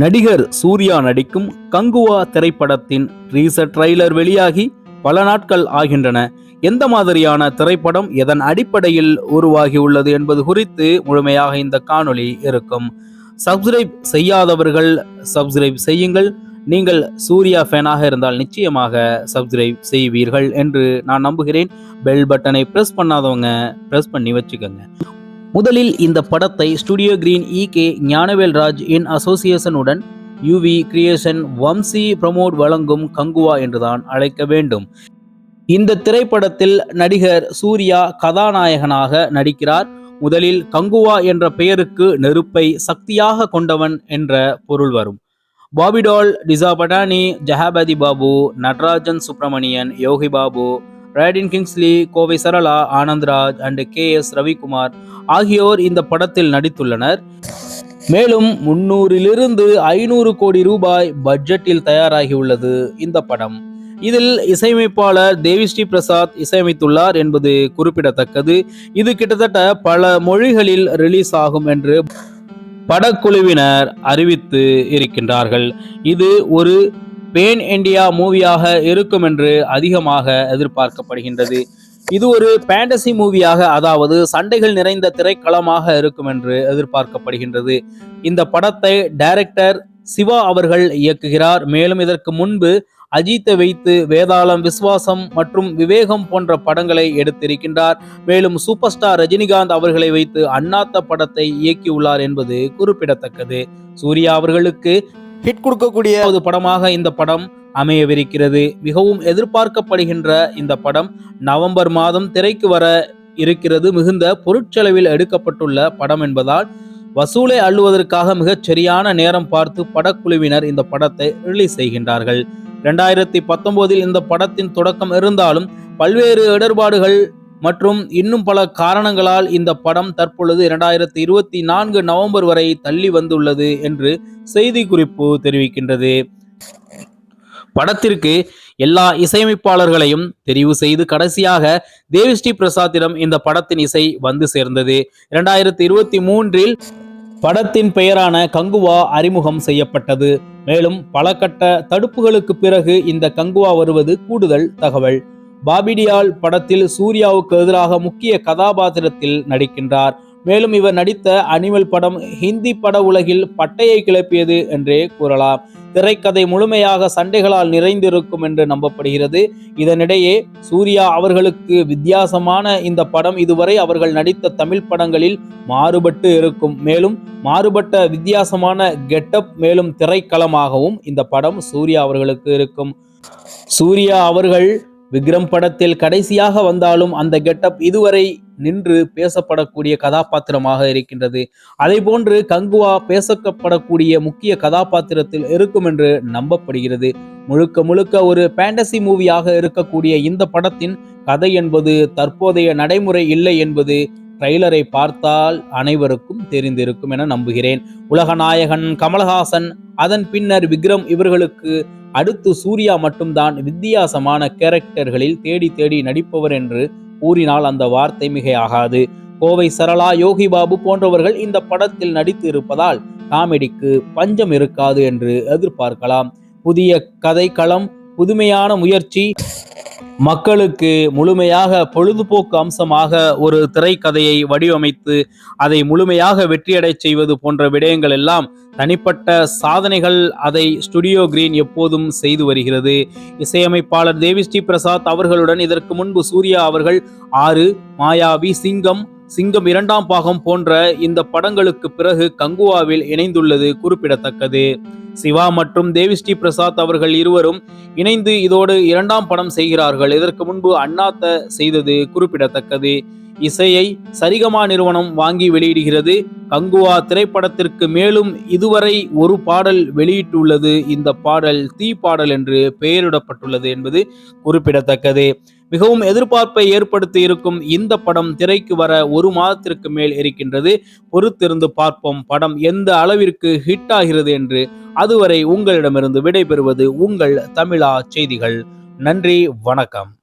நடிகர் சூர்யா நடிக்கும் கங்குவா திரைப்படத்தின் ரீசர் ட்ரைலர் வெளியாகி பல நாட்கள் ஆகின்றன. எந்த மாதிரியான திரைப்படம் எதன் அடிப்படையில் உருவாகியுள்ளது என்பது குறித்து முழுமையாக இந்த காணொளி இருக்கும். சப்ஸ்கிரைப் செய்யாதவர்கள் சப்ஸ்கிரைப் செய்யுங்கள். நீங்கள் சூர்யா ஃபேனாக இருந்தால் நிச்சயமாக சப்ஸ்கிரைப் செய்வீர்கள் என்று நான் நம்புகிறேன். பெல் பட்டனை ப்ரெஸ் பண்ணாதவங்க ப்ரெஸ் பண்ணி வச்சுக்கோங்க. முதலில் இந்த படத்தை studio green E K Gnanavel Raj in அசோசியேஷனுடன் UV creation Vamsi Pramod வழங்கும் கங்குவா என்றுதான் அழைக்க வேண்டும். இந்த திரைப்படத்தில் நடிகர் சூர்யா கதாநாயகனாக நடிக்கிறார். முதலில் கங்குவா என்ற பெயருக்கு நெருப்பை சக்தியாக கொண்டவன் என்ற பொருள் வரும். Bobby Deol Disha Patani Jagapathi Babu Natarajan Subramaniam Yogi Babu Redin Kingsley Kovai Sarala Anandraj and K S Ravikumar ஆகியோர் இந்த படத்தில் நடித்துள்ளனர். மேலும் முன்னூறிலிருந்து ஐநூறு கோடி ரூபாய் பட்ஜெட்டில் தயாராகியுள்ளது இந்த படம். இதில் இசையமைப்பாளர் தேவிஸ்ரீ பிரசாத் இசையமைத்துள்ளார் என்பது குறிப்பிடத்தக்கது. இது கிட்டத்தட்ட பல மொழிகளில் ரிலீஸ் ஆகும் என்று படக்குழுவினர் அறிவித்து இருக்கின்றார்கள். இது ஒரு பேன் இண்டியா மூவியாக இருக்கும் என்று அதிகமாக எதிர்பார்க்கப்படுகின்றது. இது ஒரு பேண்டசி மூவியாக அதாவது சண்டைகள் நிறைந்த திரைக்களமாக இருக்கும் என்று எதிர்பார்க்கப்படுகின்றது. இந்த படத்தை டைரக்டர் சிவா அவர்கள் இயக்குகிறார். மேலும் இதற்கு முன்பு அஜித்தை வைத்து வேதாளம் விஸ்வாசம் மற்றும் விவேகம் போன்ற படங்களை எடுத்திருக்கின்றார். மேலும் சூப்பர் ஸ்டார் ரஜினிகாந்த் அவர்களை வைத்து அண்ணாத்த படத்தை இயக்கியுள்ளார் என்பது குறிப்பிடத்தக்கது. சூர்யா அவர்களுக்கு ஹிட் கொடுக்கக்கூடிய ஒரு படமாக இந்த படம் அமையவிருக்கிறது. மிகவும் எதிர்பார்க்கப்படுகின்ற இந்த படம் நவம்பர் மாதம் திரைக்கு வர இருக்கிறது. மிகுந்த பொருட்செலவில் எடுக்கப்பட்டுள்ள படம் என்பதால் வசூலை அள்ளுவதற்காக மிகச் சரியான நேரம் பார்த்து படக்குழுவினர் இந்த படத்தை ரிலீஸ் செய்கின்றார்கள். இரண்டாயிரத்தி பத்தொன்பதில் இந்த படத்தின் தொடக்கம் இருந்தாலும் பல்வேறு இடர்பாடுகள் மற்றும் இன்னும் பல காரணங்களால் இந்த படம் தற்பொழுது இரண்டாயிரத்தி இருபத்தி நான்கு நவம்பர் வரை தள்ளி வந்துள்ளது என்று செய்தி குறிப்பு தெரிவிக்கின்றது. படத்திற்கு எல்லா இசையமைப்பாளர்களையும் தெரிவு செய்து கடைசியாக தேவிஸ்ரீ பிரசாத்திடம் இந்த படத்தின் இசை வந்து சேர்ந்தது. இரண்டாயிரத்தி இருபத்தி மூன்றில் படத்தின் பெயரான கங்குவா அறிமுகம் செய்யப்பட்டது. மேலும் பல கட்ட தடுப்புகளுக்கு பிறகு இந்த கங்குவா வருவது கூடுதல் தகவல். பாபிடியால் படத்தில் சூர்யாவுக்கு எதிராக முக்கிய கதாபாத்திரத்தில் நடிக்கின்றார். மேலும் இவர் நடித்த அனிமல் படம் ஹிந்தி பட உலகில் பட்டையை கிளப்பியது என்றே கூறலாம். திரைக்கதை முழுமையாக சண்டைகளால் நிறைந்திருக்கும் என்று நம்பப்படுகிறது. இதனிடையே சூர்யா அவர்களுக்கு வித்தியாசமான இந்த படம் இதுவரை அவர்கள் நடித்த தமிழ் படங்களில் மாறுபட்டு இருக்கும். மேலும் மாறுபட்ட வித்தியாசமான கெட்டப் மேலும் திரைக்களமாகவும் இந்த படம் சூர்யா அவர்களுக்கு இருக்கும். சூர்யா அவர்கள் விக்ரம் படத்தில் கடைசியாக வந்தாலும் அந்த கெட்டப் இதுவரை நின்று பேசப்படக்கூடிய கதாபாத்திரமாக இருக்கின்றது. அதை போன்று கங்குவா பேசப்படக்கூடிய முக்கிய கதாபாத்திரத்தில் இருக்கும் என்று நம்பப்படுகிறது. முழுக்க முழுக்க ஒரு பேண்டசி மூவியாக இருக்கக்கூடிய இந்த படத்தின் கதை என்பது தற்போதைய நடைமுறை இல்லை என்பது ட்ரெய்லரை பார்த்தால் அனைவருக்கும் தெரிந்திருக்கும் என நம்புகிறேன். உலகநாயகன் கமலஹாசன் அதன் பின்னர் விக்ரம் இவர்களுக்கு அடுத்து சூர்யா மட்டும்தான் வித்தியாசமான கேரக்டர்களில் தேடி தேடி நடிப்பவர் என்று கூறினால் அந்த வார்த்தை மிகையாகாது. கோவை சரளா யோகி பாபு போன்றவர்கள் இந்த படத்தில் நடித்து இருப்பதால் காமெடிக்கு பஞ்சம் இருக்காது என்று எதிர்பார்க்கலாம். புதிய கதை களம் புதுமையான முயற்சி. மக்களுக்கு முழுமையாக பொழுதுபோக்கு அம்சமாக ஒரு திரைக்கதையை வடிவமைத்து அதை முழுமையாக வெற்றியடை செய்வது போன்ற விடயங்கள் எல்லாம் தனிப்பட்ட சாதனைகள் அதை ஸ்டுடியோ கிரீன் எப்போதும் செய்து வருகிறது. இசையமைப்பாளர் தேவிஸ்ரீ பிரசாத் அவர்களுடன் இதற்கு முன்பு சூர்யா அவர்கள் ஆறு மாயாவி சிங்கம் சிங்கம் இரண்டாம் பாகம் போன்ற இந்த படங்களுக்கு பிறகு கங்குவாவில் இணைந்துள்ளது குறிப்பிடத்தக்கது. சிவா மற்றும் தேவிஸ்ரீ பிரசாத் அவர்கள் இருவரும் இணைந்து இதோடு இரண்டாம் படம் செய்கிறார்கள். இதற்கு முன்பு அண்ணாத்த செய்தது குறிப்பிடத்தக்கது. இசையை சரிகமா நிறுவனம் வாங்கி வெளியிடுகிறது. கங்குவா திரைப்படத்திற்கு மேலும் இதுவரை ஒரு பாடல் வெளியிட்டுள்ளது. இந்த பாடல் தீ பாடல் என்று பெயரிடப்பட்டுள்ளது என்பது குறிப்பிடத்தக்கது. மிகவும் எதிர்பார்ப்பை ஏற்படுத்தி இருக்கும் இந்த படம் திரைக்கு வர ஒரு மாதத்திற்கு மேல் இருக்கின்றது. பொறுத்திருந்து பார்ப்போம் படம் எந்த அளவிற்கு ஹிட் ஆகிறது என்று. அதுவரை உங்களிடமிருந்து விடைபெறுவது உங்கள் தமிழா செய்திகள். நன்றி வணக்கம்.